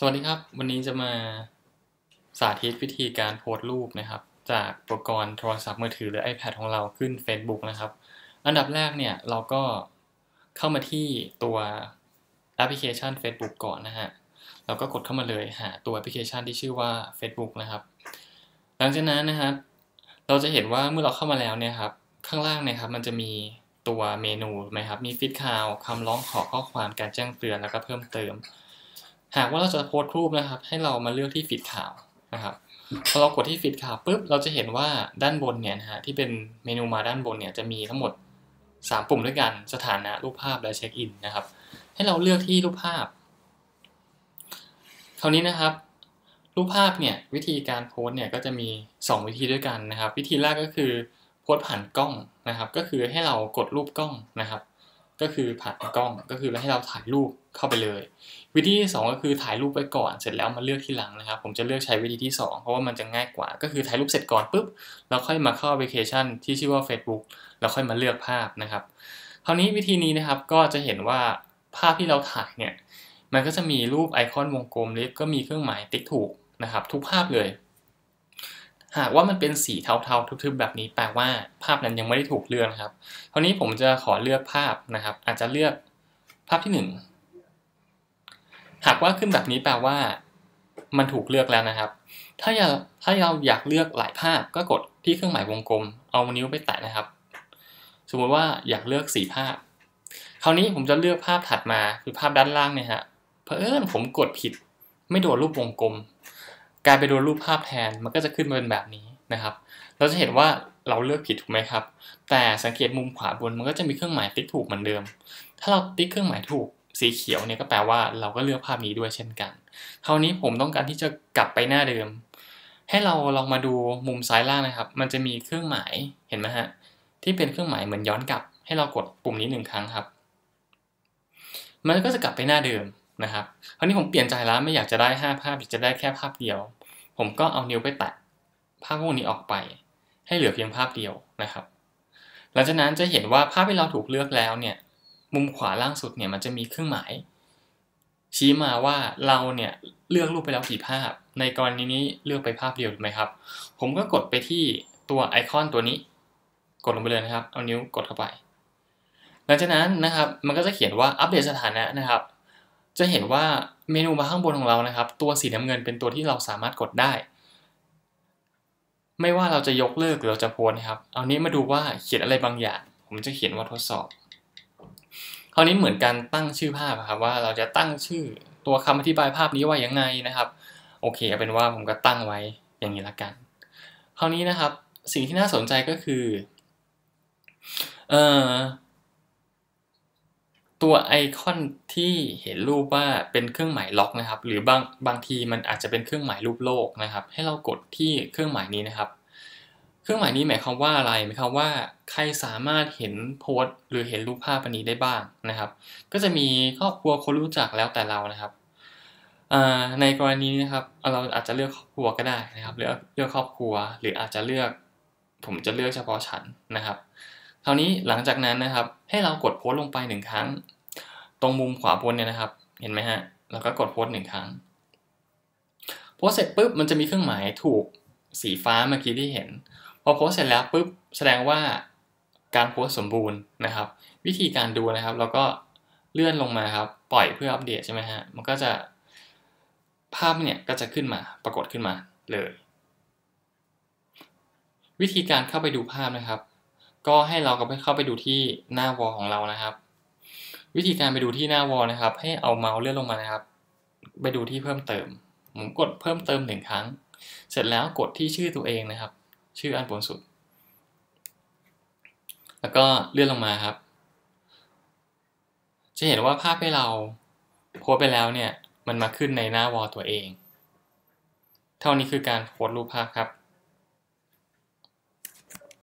สวัสดีครับ วันนี้จะมาสาธิตวิธีการโพสต์รูปนะครับ จากอุปกรณ์โทรศัพท์มือถือหรือ iPad ของเราขึ้น Facebook นะครับ อันดับแรกเนี่ยเราก็เข้ามาที่ตัวแอปพลิเคชัน Facebook ก่อนนะฮะเราก็กดเข้ามาเลยหาตัวแอปพลิเคชันที่ชื่อว่า Facebook นะครับ หลังจากนั้นนะครับ เราจะเห็นว่าเมื่อเราเข้ามาแล้วเนี่ยครับข้างล่างเนี่ยครับมันจะมีตัวเมนูไหมครับมีฟีดข่าวคำร้องขอข้อความการแจ้งเตือนแล้วก็เพิ่มเติม หากว่าเราจะโพสต์รูปนะครับ ให้เรามาเลือกที่ฟีดข่าวนะครับพอเรากดที่ฟีดข่าวปุ๊บเราจะเห็นว่าด้านบนเนี่ยนะฮะที่เป็นเมนูมาด้านบนเนี่ยจะมีทั้งหมด 3 ปุ่มด้วยกันสถานะรูปภาพและเช็คอินนะครับ ให้เราเลือกที่รูปภาพ คราวนี้นะครับ รูปภาพเนี่ยวิธีการโพสเนี่ยก็จะมี 2 วิธีด้วยกันนะครับ วิธีแรกก็คือโพสผ่านกล้องนะครับ ก็คือให้เรากดรูปกล้องนะครับ ก็คือผ่านกล้องก็คือให้เราถ่ายรูปเข้าไปเลย วิธีที่ 2 ก็คือถ่ายรูปไว้ก่อน เสร็จแล้วมาเลือกที่หลังนะครับ ผมจะเลือกใช้วิธีที่ 2 เพราะว่ามันจะง่ายกว่า ก็คือถ่ายรูปเสร็จก่อนปุ๊บเราค่อยมาเข้าแอปพลิเคชันที่ชื่อว่า Facebook แล้วค่อยมาเลือกภาพนะครับ คราวนี้วิธีนี้นะครับก็จะเห็นว่าภาพที่เราถ่ายเนี่ยมันก็จะมีรูปไอคอนวงกลมเล็กก็มีเครื่องหมายติ๊กถูกนะครับทุกภาพเลย หากว่ามันเป็นสีเทาๆทึบๆแบบนี้แปลว่าภาพนั้นยังไม่ได้ถูกเลือกนะครับคราวนี้ผมจะขอเลือกภาพนะครับ อาจจะเลือกภาพที่ 1 หากว่าขึ้นแบบนี้แปลว่า มันถูกเลือกแล้วนะครับ ถ้าอยากถ้าเราอยากเลือกหลายภาพก็กดที่เครื่องหมายวงกลม เอานิ้วไปแตะนะครับ สมมติว่าอยากเลือกสีภาพ คราวนี้ผมจะเลือกภาพถัดมาคือภาพด้านล่างเนี่ยฮะเพอเอิญผมกดผิด ไม่โดนรูปวงกลม กลายไปโดนรูปภาพแทนมันก็จะขึ้นมาเป็นแบบนี้นะครับ เราจะเห็นว่าเราเลือกผิดถูกไหมครับ แต่สังเกตมุมขวาบนมันก็จะมีเครื่องหมายติ๊กถูกเหมือนเดิม ถ้าเราติ๊กเครื่องหมายถูกสีเขียวเนี่ยก็แปลว่าเราก็เลือกภาพนี้ด้วยเช่นกัน คราวนี้ผมต้องการที่จะกลับไปหน้าเดิม ให้เราลองมาดูมุมซ้ายล่างนะครับ มันจะมีเครื่องหมายเห็นไหมฮะที่เป็นเครื่องหมายเหมือนย้อนกลับ ให้เรากดปุ่มนี้หนึ่งครั้งครับ มันก็จะกลับไปหน้าเดิมนะครับ คราวนี้ผมเปลี่ยนใจแล้วไม่อยากจะได้ 5 ภาพอยากจะได้แค่ภาพเดียว ผมก็เอานิ้วไปแตะภาพพวกนี้ออกไป ให้เหลือเพียงภาพเดียวนะครับ หลังจากนั้นจะเห็นว่าภาพที่เราถูกเลือกแล้วเนี่ย มุมขวาล่างสุดเนี่ยมันจะมีเครื่องหมาย ชี้มาว่าเราเนี่ยเลือกรูปไปแล้วกี่ภาพ ในกรณีนี้เลือกไปภาพเดียวถูกไหมครับ ผมก็กดไปที่ตัวไอคอนตัวนี้ กดลงไปเลยนะครับ เอานิ้วกดเข้าไป หลังจากนั้นนะครับ มันก็จะเขียนว่าอัปเดตสถานะนะครับ จะเห็นว่าเมนูมาข้างบนของเรานะครับ ตัวสีน้ำเงินเป็นตัวที่เราสามารถกดได้ ไม่ว่าเราจะยกเลิกหรือเราจะโพสนะครับ เอานี้มาดูว่าเขียนอะไรบางอย่าง ผมจะเขียนว่าทดสอบ คราวนี้เหมือนการตั้งชื่อภาพครับว่าเราจะตั้งชื่อตัวคำอธิบายภาพนี้ว่ายังไงนะครับ โอเคเอาเป็นว่าผมก็ตั้งไว้อย่างนี้ละกัน คราวนี้นะครับสิ่งที่น่าสนใจก็คือเอ่อ ตัวไอคอนที่เห็นรูปว่าเป็นเครื่องหมายล็อกนะครับ หรือบางบางทีมันอาจจะเป็นเครื่องหมายรูปโลกนะครับ ให้เรากดที่เครื่องหมายนี้นะครับ เครื่องหมายนี้หมายความว่าอะไรหมายความว่าใครสามารถเห็นโพสต์ หรือเห็นรูปภาพอันนี้ได้บ้างนะครับ ก็จะมีครอบครัวคนรู้จักแล้วแต่เรานะครับในกรณีนะครับเราอาจจะเลือกครอบครัวก็ได้นะครับเลือกเลือกครอบครัว หรืออาจจะเลือกผมจะเลือกเฉพาะฉันนะครับคราวนี้หลังจากนั้นนะครับให้เรากดโพสต์ลงไปหนึ่งครั้ง ตรงมุมขวาบนเนี่ยนะครับ เห็นไหมฮะ แล้วก็กดโพสต์หนึ่งครั้ง โพสเสร็จปุ๊บมันจะมีเครื่องหมายถูกสีฟ้าเมื่อกี้ที่เห็น พอโพสเสร็จแล้วปุ๊บแสดงว่าการโพสสมบูรณ์นะครับ วิธีการดูนะครับเราก็เลื่อนลงมาครับ ปล่อยเพื่ออัปเดตใช่ไหมฮะ มันก็จะภาพเนี่ยก็จะขึ้นมาปรากฏขึ้นมาเลย วิธีการเข้าไปดูภาพนะครับ ก็ให้เราก็ไปเข้าไปดูที่หน้าวอลของเรานะครับ วิธีการไปดูที่หน้าวอลนะครับ ให้เอาเมาส์เลื่อนลงมานะครับ ไปดูที่เพิ่มเติม ผมกดเพิ่มเติมหนึ่งครั้ง เสร็จแล้วกดที่ชื่อตัวเองนะครับ ชื่ออันบนสุด แล้วก็เลื่อนลงมาครับ จะเห็นว่าภาพที่เราโพสไปแล้วเนี่ย มันมาขึ้นในหน้าวอลตัวเอง เท่านี้คือการโพสรูปภาพครับ